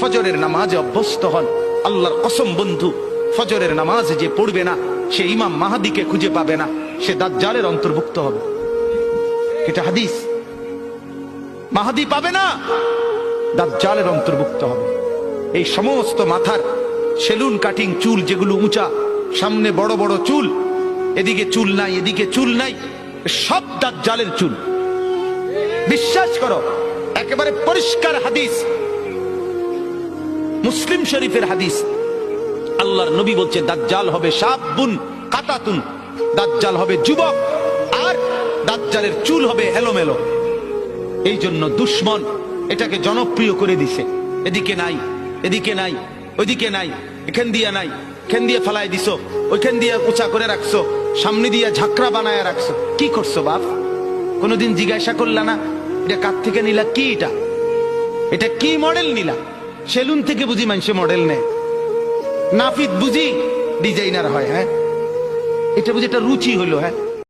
ফজরের নামাজে অভ্যস্ত হন। আল্লাহর কসম বন্ধু, ফজরের নামাজ যে পড়বে না, সে ইমাম মাহাদিকে খুঁজে পাবে না, সে দাজ্জালের অন্তর্ভুক্ত হবে। এটা হাদিস। মাহাদি পাবে না, দাজ্জালের অন্তর্ভুক্ত হবে। এই সমস্ত মাথার সেলুন, কাটিং, চুল যেগুলো উঁচা, সামনে বড় বড় চুল, এদিকে চুল নাই, এদিকে চুল নাই, সব দাজ্জালের চুল। বিশ্বাস করো, একেবারে পরিষ্কার হাদিস। মুসলিম শরীফের হাদিস। আল্লাহর নবী বলছে, দাজ্জাল হবে সাবুন কাতাতুন। দাজ্জাল হবে যুবক আর দাজ্জালের চুল হবে এলোমেলো এই জন্য দুশ্মন এটাকে জনপ্রিয় করে দিছে। এদিকে নাই এদিকে নাই, ওইদিকে নাই, এখান দিয়ে নাই, এখান দিয়ে ফেলাই দিছো, ওইখান দিয়ে উঁচা করে রাখছো, সামনে দিয়ে ঝাঁকড়া বানায় রাখছো। কি করছ বাপ? কোনোদিন জিজ্ঞাসা করলা না, এটা কার থেকে নিলা? কি এটা? এটা কি মডেল নিলা? সেলুন থেকে বুঝি মানুষে মডেল নেয়। নাফিদ বুঝি ডিজাইনার হয় হ্যাঁ? এটা বুঝি একটা রুচি হলো হ্যাঁ?